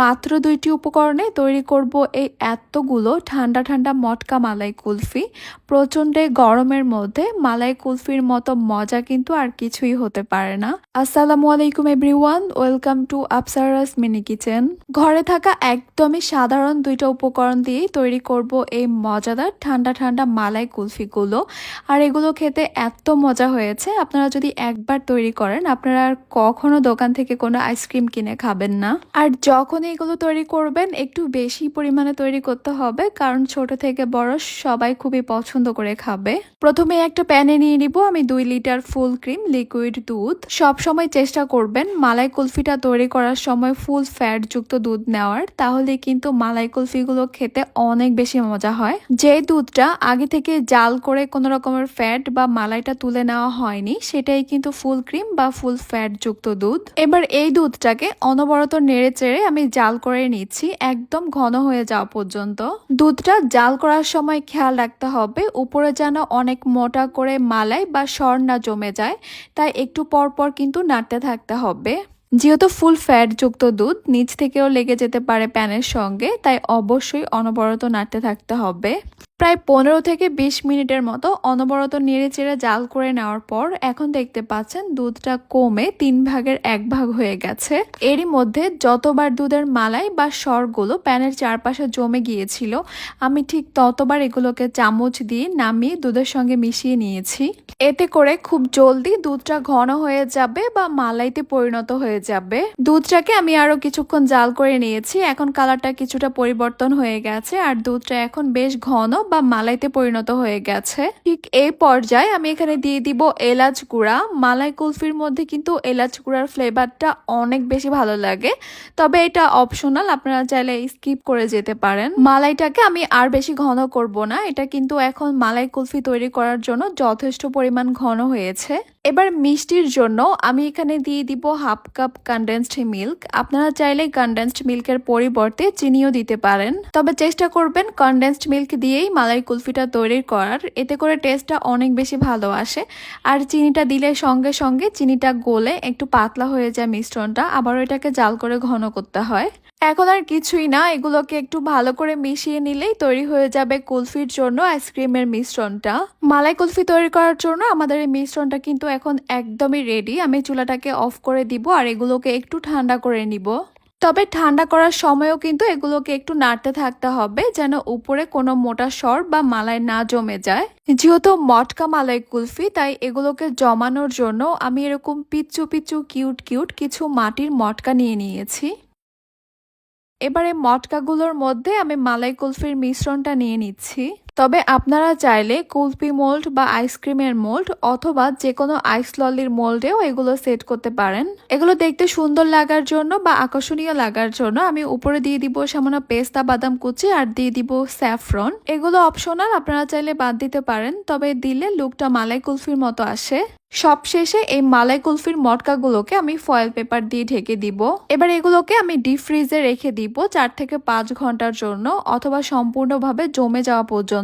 মাত্র দুইটি উপকরণে তৈরি করব এই এতগুলো ঠান্ডা ঠান্ডা মটকা মালাই কুলফি। প্রচণ্ড গরমের মধ্যে মালাই কুলফির মতো মজা কিন্তু আর কিছুই হতে পারে না। আসসালামু আলাইকুম everyone, welcome to Apsara's mini kitchen. ঘরে থাকা একদমই সাধারণ দুইটা উপকরণ দিয়েই তৈরি করব এই মজাদার ঠান্ডা ঠান্ডা মালাই কুলফিগুলো। আর এগুলো খেতে এত মজা হয়েছে, আপনারা যদি একবার তৈরি করেন, আপনারা আর কখনো দোকান থেকে কোনো আইসক্রিম কিনে খাবেন না। আর যখন এগুলো তৈরি করবেন, একটু বেশি পরিমাণে তৈরি করতে হবে, কারণ ছোট থেকে বড় সবাই খুবই পছন্দ করে খাবে। প্রথমে একটা প্যানে নিয়ে নিব, আমি দুই লিটার ফুল ক্রিম, লিকুইড দুধ। সব সময় চেষ্টা করবেন মালাই কুলফিটা তৈরি করার সময় ফুল ফ্যাট যুক্ত দুধ নেওয়ার, তাহলে কিন্তু মালাই কুলফিগুলো খেতে অনেক বেশি মজা হয়। যে দুধটা আগে থেকে জাল করে কোনো রকমের ফ্যাট বা মালাইটা তুলে নেওয়া হয়নি, সেটাই কিন্তু ফুল ক্রিম বা ফুল ফ্যাট যুক্ত দুধ। এবার এই দুধটাকে অনবরত নেড়ে চেড়ে আমি জাল করে নিচ্ছি, একদম ঘন হয়ে যাওয়া পর্যন্ত। দুধটা জাল করার সময় খেয়াল রাখতে হবে উপরে যেন অনেক মোটা করে মালাই বা স্বর্ণা না জমে যায়, তাই একটু পরপর পর কিন্তু নাড়তে থাকতে হবে। যেহেতু ফুল ফ্যাট যুক্ত দুধ, নিচ থেকেও লেগে যেতে পারে প্যানের সঙ্গে, তাই অবশ্যই অনবরত নাড়তে থাকতে হবে। প্রায় পনেরো থেকে বিশ মিনিটের মতো অনবরত নেড়ে চেড়ে জাল করে নেওয়ার পর এখন দেখতে পাচ্ছেন দুধটা কমে তিন ভাগের এক ভাগ হয়ে গেছে। এরই মধ্যে যতবার দুধের মালাই বা সরগুলো প্যানের চারপাশে জমে গিয়েছিল, আমি ঠিক ততবার এগুলোকে চামচ দিয়ে নামিয়ে দুধের সঙ্গে মিশিয়ে নিয়েছি। এতে করে খুব জলদি দুধটা ঘন হয়ে যাবে বা মালাইতে পরিণত হয়ে যাবে। দুধটাকে আমি আরও কিছুক্ষণ জাল করে নিয়েছি, এখন কালারটা কিছুটা পরিবর্তন হয়ে গেছে, আর দুধটা এখন বেশ ঘন বা মালাইতে পরিণত হয়ে গেছে। ঠিক এই পর্যায়ে আমি এখানে দিয়ে দিব এলাচ গুঁড়া। মালাই কুলফির মধ্যে কিন্তু এলাচ গুঁড়ার ফ্লেভারটা অনেক বেশি ভালো লাগে। তবে এটা অপশনাল, আপনারা চাইলে স্কিপ করে যেতে পারেন। মালাইটাকে আমি আর বেশি ঘন করব না। এটা কিন্তু এখন মালাই কুলফি তৈরি করার জন্য যথেষ্ট পরিমাণ ঘন হয়েছে। এবার মিষ্টির জন্য আমি এখানে দিয়ে দিব হাফ কাপ কনডেন্সড মিল্ক আপনারা চাইলে কনডেন্সড মিল্কের পরিবর্তে চিনিও দিতে পারেন। তবে চেষ্টা করবেন কনডেন্সড মিল্ক দিয়েই মালাই কুলফিটা তৈরি করার, এতে করে টেস্টটা অনেক বেশি ভালো আসে। আর চিনিটা দিলে সঙ্গে সঙ্গে চিনিটা গলে একটু পাতলা হয়ে যায় মিশ্রণটা, আবার এটাকে জাল করে ঘন করতে হয়। এখন আর কিছুই না, এগুলোকে একটু ভালো করে মিশিয়ে নিলেই তৈরি হয়ে যাবে কুলফির জন্য আইসক্রিমের মিশ্রণটা। মালাই কুলফি তৈরি করার জন্য আমাদের এই মিশ্রণটা কিন্তু এখন একদমই রেডি আমি চুলাটাকে অফ করে দিব আর এগুলোকে একটু ঠান্ডা করে নিব। তবে ঠান্ডা করার সময়ও কিন্তু এগুলোকে একটু নাড়তে থাকতে হবে যেন উপরে কোনো মোটা সর বা মালাই না জমে যায়। যেহেতু মটকা মালাই কুলফি, তাই এগুলোকে জমানোর জন্য আমি এরকম পিচ্চু পিচ্চু কিউট কিউট কিছু মাটির মটকা নিয়ে নিয়েছি। এবারে মটকাগুলোর মধ্যে আমি মালাই কুলফির মিশ্রণটা নিয়ে নিচ্ছি। তবে আপনারা চাইলে কুলফি মোল্ড বা আইসক্রিমের মোল্ড অথবা যে কোনো আইস ললির মোল্ডেও এগুলো সেট করতে পারেন। এগুলো দেখতে সুন্দর লাগার জন্য বা আকর্ষণীয় লাগার জন্য আমি উপরে দিয়ে দিব সামান্য পেস্তা বাদাম কুচি আর দিয়ে দিব স্যাফরন। এগুলো অপশনাল, আপনারা চাইলে বাদ দিতে পারেন, তবে দিলে লুকটা মালাই কুলফির মতো আসে। সবশেষে এই মালাই কুলফির মটকাগুলোকে আমি ফয়েল পেপার দিয়ে ঢেকে দিব। এবার এগুলোকে আমি ডিপ ফ্রিজে রেখে দিব চার থেকে পাঁচ ঘণ্টার জন্য অথবা সম্পূর্ণভাবে জমে যাওয়া পর্যন্ত।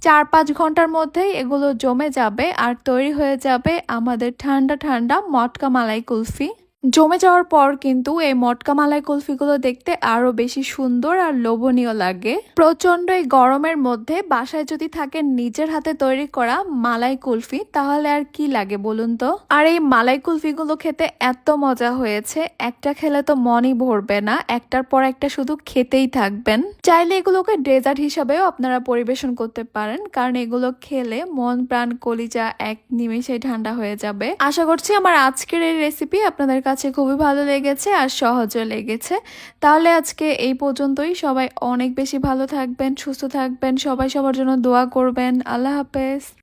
চার পাঁচ ঘণ্টার মধ্যেই এগুলো জমে যাবে আর তৈরি হয়ে যাবে আমাদের ঠান্ডা ঠান্ডা মটকা মালাই কুলফি। জমে যাওয়ার পর কিন্তু এই মটকা মালাই কুলফিগুলো দেখতে আরও বেশি সুন্দর আর লোভনীয় লাগে। প্রচণ্ড এই গরমের মধ্যে বাসায় যদি থাকে নিজের হাতে তৈরি করা মালাই কুলফি, তাহলে আর কি লাগে বলুন তো? আর এই মালাই কুলফিগুলো খেতে এত মজা হয়েছে, একটা খেলে তো মনই ভরবে না, একটার পর একটা শুধু খেতেই থাকবেন। চাইলে এগুলোকে ডেজার্ট হিসাবেও আপনারা পরিবেশন করতে পারেন, কারণ এগুলো খেলে মন, প্রাণ, কলিজা এক নিমেষে ঠান্ডা হয়ে যাবে। আশা করছি আমার আজকের এই রেসিপি আপনাদের কাছে খুবই ভালো লেগেছে আর সহজও লেগেছে। তাহলে আজকে এই পর্যন্তই। সবাই অনেক বেশি ভালো থাকবেন, সুস্থ থাকবেন। সবাই সবার জন্য দোয়া করবেন। আল্লাহ হাফেজ।